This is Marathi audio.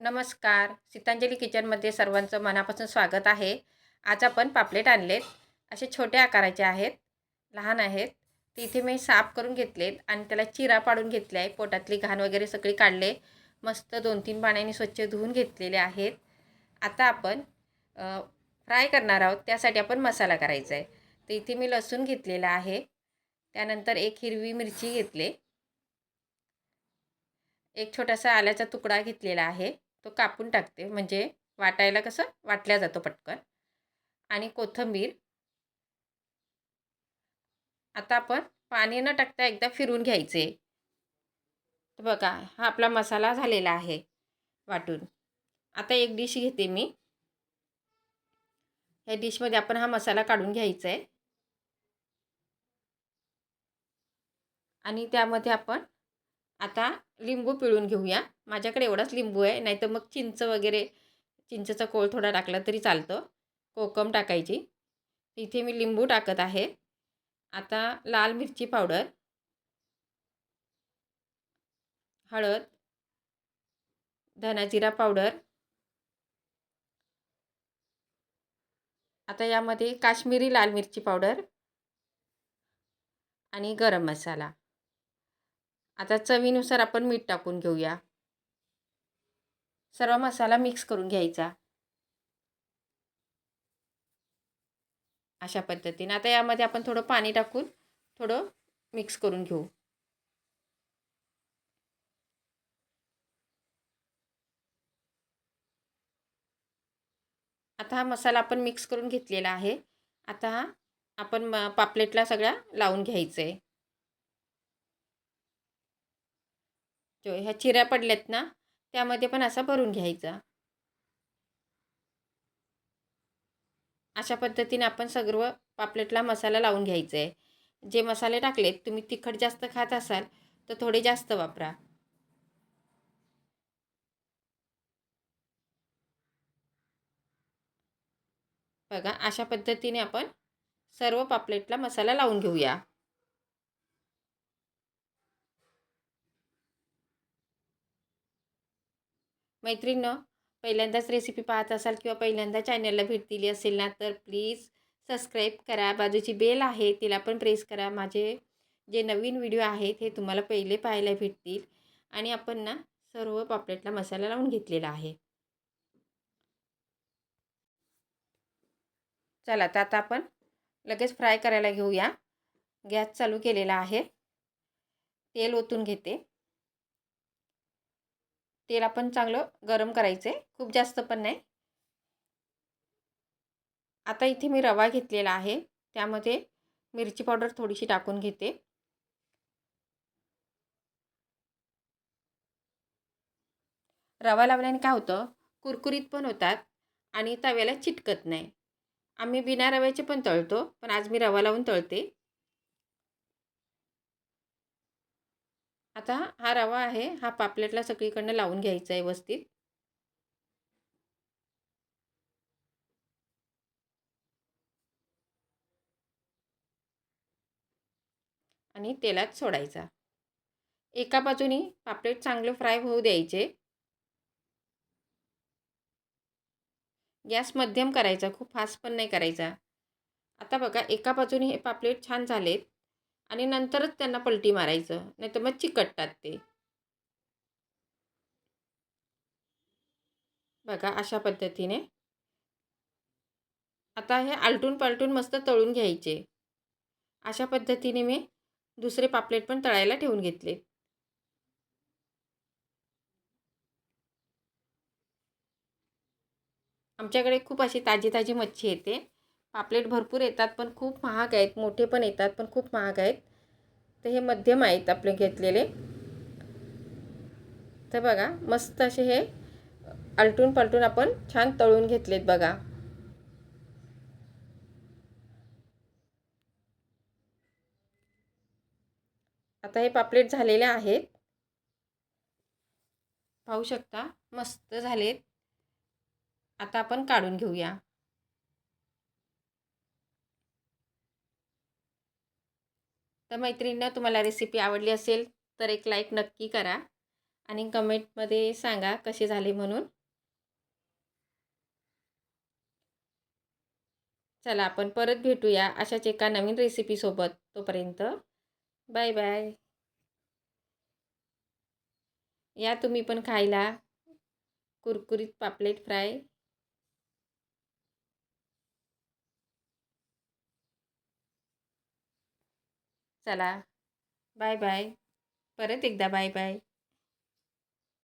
नमस्कार. सीतांजली किचनमध्ये सर्वांचं मनापासून स्वागत आहे. आज आपण पापलेट आणलेत. असे छोट्या आकाराचे आहेत. लहान आहेत. ते इथे मी साफ करून घेतलेत आणि त्याला चिरा पाडून घेतले आहे पोटातली घाण वगैरे सगळी काढले. मस्त दोन तीन पाण्याने स्वच्छ धुवून घेतलेले आहेत. आता आपण फ्राय करणार आहोत. त्यासाठी आपण मसाला करायचा आहे. तर इथे मी लसूण घेतलेला आहे. त्यानंतर एक हिरवी मिरची घेतले. एक छोटासा आल्याचा तुकडा घेतलेला आहे. तो कापून टाकते. म्हणजे वाटायला कसं? वाटल्या जातो पटकन. आणि कोथिंबीर. आता आपण पाणी न टाकता एकदा फिरून घ्यायचे. बघा हा आपला मसाला झालेला आहे वाटून. आता एक डिश घेते मी. ह्या डिशमध्ये आपण हा मसाला काढून घ्यायचा आहे आणि त्यामध्ये आपण आता लिंबू पिळून घेऊया. माझ्याकडे एवढाच लिंबू आहे नाही तर मग चिंच वगैरे चिंचचा कोळ थोडा टाकला तरी चालतं. कोकम टाकायची. इथे मी लिंबू टाकत आहे. आता लाल मिरची पावडर हळद धनाजिरा पावडर. आता यामध्ये काश्मीरी लाल मिरची पावडर आणि गरम मसाला. आता चवीनुसार आपण मीठ टाकून घेऊया. सर्व मसाला मिक्स करून घ्यायचा. अशा पद्धतीने. आता यामध्ये आपण थोडं पाणी टाकून थोडं मिक्स करून घेऊ. आता हा मसाला आपण मिक्स करून घेतलेला आहे. आता हा आपण म पापलेटला सगळ्या लावून घ्यायचं आहे तो ह्या चिऱ्या पडल्यात ना त्यामध्ये पण असा भरून घ्यायचा. अशा पद्धतीने आपण सर्व पापलेटला मसाला लावून घ्यायचा आहे जे मसाले टाकलेत तुम्ही तिखट जास्त खात असाल तर थोडे जास्त वापरा. बघा अशा पद्धतीने आपण सर्व पापलेटला मसाला लावून घेऊया. मैत्रिणं पहिल्यांदाच रेसिपी पाहत असाल किंवा पहिल्यांदा चॅनलला भेट दिली असेल ना तर प्लीज सबस्क्राईब करा. बाजूची बेल आहे तिला पण प्रेस करा. माझे जे नवीन व्हिडिओ आहेत हे तुम्हाला पहिले पाहायला भेटतील. आणि आपण ना सर्व पापलेटला मसाला लावून घेतलेला आहे. चला तर आता आपण लगेच फ्राय करायला घेऊया. गॅस चालू केलेला आहे. तेल ओतून घेते. तेल आपण चांगलं गरम करायचं आहे खूप जास्त पण नाही. आता इथे मी रवा घेतलेला आहे. त्यामध्ये मिरची पावडर थोडीशी टाकून घेते. रवा लावल्याने काय होतं? कुरकुरीत पण होतात आणि तव्याला चिटकत नाही. आम्ही बिना रव्याचे पण तळतो पण आज मी रवा लावून तळते. आता हा रवा आहे हा पापलेटला सगळीकडनं लावून घ्यायचा आहे व्यवस्थित. आणि तेलात सोडायचा. एका बाजूनी पापलेट चांगले फ्राय होऊ द्यायचे. गॅस मध्यम करायचा खूप फास्ट पण नाही करायचा. आता बघा एका बाजूने हे पापलेट छान झालेत. आणि नंतरच त्यांना पलटी मारायचं नाही तर मग चिकटतात ते. बघा अशा पद्धतीने. आता हे आलटून पलटून मस्त तळून घ्यायचे. अशा पद्धतीने मी दुसरे पापलेट पण तळायला ठेवून घेतले. आमच्याकडे खूप अशी ताजी ताजी मच्छी येते. पापलेट भरपूर येतात पण खूप महाग आहेत. मोठे पण येतात पण खूप महाग आहेत. तर हे मध्यम आहेत आपले घेतलेले. तर बघा मस्त असे हे आलटून पलटून आपण छान तळून घेतलेत बघा. आता हे पापलेट झालेले आहेत. पाहू शकता मस्त झालेत. आता आपण काढून घेऊया. तर मैत्रिणींना तुम्हाला रेसिपी आवडली असेल तर एक लाईक नक्की करा आणि कमेंटमध्ये सांगा कसे झाले म्हणून. चला आपण परत भेटूया अशाच एका नवीन रेसिपीसोबत तोपर्यंत. बाय बाय या तुम्ही पण खायला कुरकुरीत पापलेट फ्राय. चला. Bye bye. परत एकदा बाय बाय.